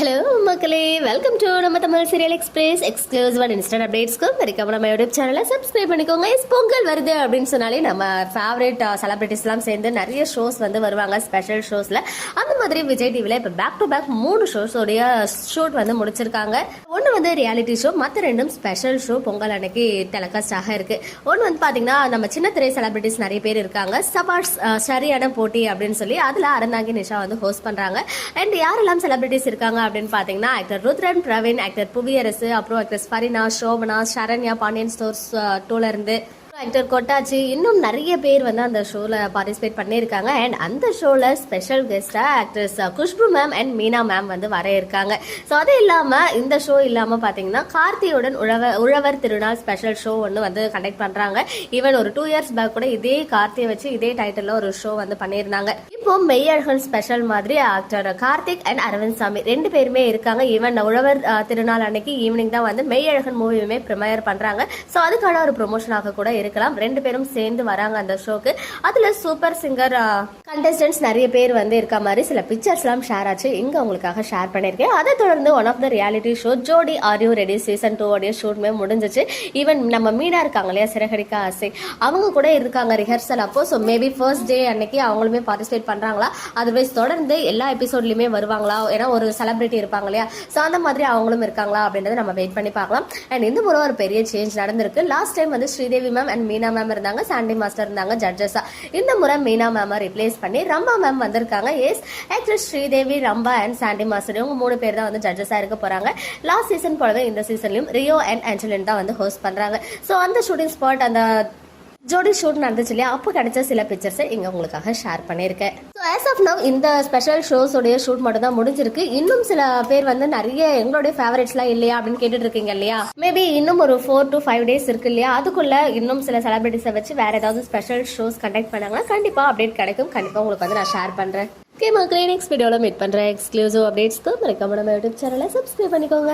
Hello மக்களே. Welcome to நம்ம Tamil serial express exclusive and instant அப்டேட்ஸ்க்கு மறக்காம நம்ம யூடியூப் சேனலை சப்ஸ்கிரைப் பண்ணிக்கோங்க. எஸ் பொங்கல் வருது அப்படின்னு சொன்னாலே நம்ம ஃபேவரட் செலிபிரிட்டிஸ்லாம் uh, சேர்ந்து நிறைய ஷோஸ் வந்து வருவாங்க ஸ்பெஷல் ஷோஸில் அந்த மாதிரி விஜய் டிவியில் இப்போ பேக் டு பேக் மூணு ஷோஸோடைய ஷூட் வந்து முடிச்சிருக்காங்க. ஒன்று வந்து ரியாலிட்டி ஷோ மற்ற ரெண்டும் ஸ்பெஷல் ஷோ பொங்கல் அன்னைக்கு டெலகாஸ்டாக இருக்குது ஒன்று வந்து பார்த்தீங்கன்னா நம்ம சின்ன திரை செலிபிரிட்டிஸ் நிறைய பேர் இருக்காங்க. சபாஷ் uh, சரியான போட்டி அப்படின்னு சொல்லி அதில் அறந்தாங்கி நிஷா வந்து ஹோஸ்ட் பண்ணுறாங்க அண்ட் யாரெல்லாம் செலிபிரிட்டிஸ் இருக்காங்க அப்படின்னு பார்த்தீங்கன்னா ஆக்டர் ருத்ரன் பிரவீன் ஆக்டர் புவியரசு அப்புறம் ஆக்டர் ஃபரினா ஷோபனா சரண்யா பாண்டியன் ஸ்டோர்ஸ் டூல இருந்து. ஆக்டர் கொட்டாச்சி இன்னும் நிறைய பேர் வந்து அந்த ஷோவில் பார்ட்டிசிபேட் பண்ணியிருக்காங்க. அண்ட் அந்த ஷோவில் ஸ்பெஷல் கெஸ்ட்டாக actress Khushbu ma'am and Meena ma'am வந்து வர இருக்காங்க ஸோ அது இல்லாமல் இந்த ஷோ இல்லாமல் பார்த்தீங்கன்னா கார்த்தியுடன் உழவர் உழவர் திருநாள் ஸ்பெஷல் ஷோ ஒன்று வந்து கண்டக்ட் பண்ணுறாங்க ஈவன் ஒரு டூ இயர்ஸ் பேக் கூட இதே கார்த்தியை வச்சு இதே டைட்டிலில் ஒரு ஷோ வந்து பண்ணியிருந்தாங்க. இப்போ மெய்யழகன் ஸ்பெஷல் மாதிரி ஆக்டர் கார்த்திக் அண்ட் அரவிந்த் சாமி ரெண்டு பேருமே இருக்காங்க. ஈவன் உழவர் திருநாள் அன்னைக்கு ஈவினிங் தான் வந்து மெய்யழகன் மூவியுமே ப்ரிமையர் பண்றாங்க. ஸோ அதுக்கான ஒரு ப்ரொமோஷனாக கூட இருக்கலாம். ரெண்டு பேரும் சேர்ந்து வராங்க அந்த ஷோக்கு அதுல சூப்பர் சிங்கர் கண்டஸ்டன்ஸ் நிறைய பேர் வந்து இருக்க மாதிரி சில பிக்சர்ஸ்லாம் ஷேர் ஆச்சு. இங்க உங்களுக்காக ஷேர் பண்ணியிருக்கேன். அதை தொடர்ந்து one of the reality show Jodi are you ready season two உடைய ஷூட்மே முடிஞ்சிச்சு. ஈவன் நம்ம மீனா இருக்காங்க இல்லையா சிறகடிக்கா ஆசை. அவங்க கூட இருக்காங்க ரிஹர்சல் அப்போ. ஸோ மேபி ஃபர்ஸ்ட் டே அன்னைக்கு அவங்களுமே பார்ட்டிசிபேட் பண்ணுறாங்களா அதர்வைஸ் தொடர்ந்து எல்லா எபிசோட்லையுமே வருவாங்களா? ஏன்னா ஒரு செலிபிரிட்டி இருப்பாங்க இல்லையா? ஸோ அந்த மாதிரி அவங்களும் இருக்காங்களா? அப்படின்றத நம்ம வெயிட் பண்ணி பார்க்கலாம். அண்ட் இந்த முறை ஒரு பெரிய சேஞ்ச் நடந்திருக்கு. லாஸ்ட் டைம் வந்து Sridevi ma'am and Meena ma'am இருந்தாங்க. சாண்டி மாஸ்டர் இருந்தாங்க ஜட்ஜஸா இந்த முறை மீனா மேம் ரிப்ளேஸ் பண்ணி ரம்பா மேம் வந்திருக்காங்க. Yes actress Sridevi Rambha and Sandy master இவங்க மூணு பேர் தான் வந்து ஜட்ஜஸா இருக்க போறாங்க. லாஸ்ட் சீசன் போலவே இந்த சீசன்லயும் ரியோ அண்ட் ஆஞ்சலின் தான் வந்து ஹோஸ்ட் பண்றாங்க. ஸோ அந்த ஷூட்டிங் ஸ்பாட் அந்த ஜோடி ஷூட் நடந்துச்சு இல்லையா? அப்போ கிடைச்ச சில பிக்சர்ஸை இங்க உங்களுக்காக ஷேர் பண்ணியிருக்கேன். ஸோ ஆஸ் ஆஃப் நவ் இந்த ஸ்பெஷல் ஷோஸோடைய ஷூட் மட்டும் தான் முடிஞ்சிருக்கு. இன்னும் சில பேர் வந்து நிறைய எங்களுடைய ஃபேவரட்ஸ்லாம் இல்லையா அப்படின்னு கேட்டுட்டு இருக்கீங்க இல்லையா? மேபி இன்னும் ஒரு ஃபோர் டு ஃபைவ் டேஸ் இருக்கு இல்லையா? அதுக்குள்ள இன்னும் சில செலிபிரிட்டிஸை வச்சு வேற ஏதாவது ஸ்பெஷல் ஷோஸ் கண்டக்ட் பண்ணாங்கன்னா கண்டிப்பா அப்டேட் கிடைக்கும். கண்டிப்பா உங்களுக்கு வந்து நான் ஷேர் பண்றேன். ஓகே மக்களே நெக்ஸ்ட் வீடியோவில் மீட் பண்ணுறேன் எக்ஸ்க்ளூசிவ் அப்டேட்ஸ்க்கு மறக்காம நம்ம யூடியூப் சேனலை சப்ஸ்கிரைப் பண்ணிக்கோங்க.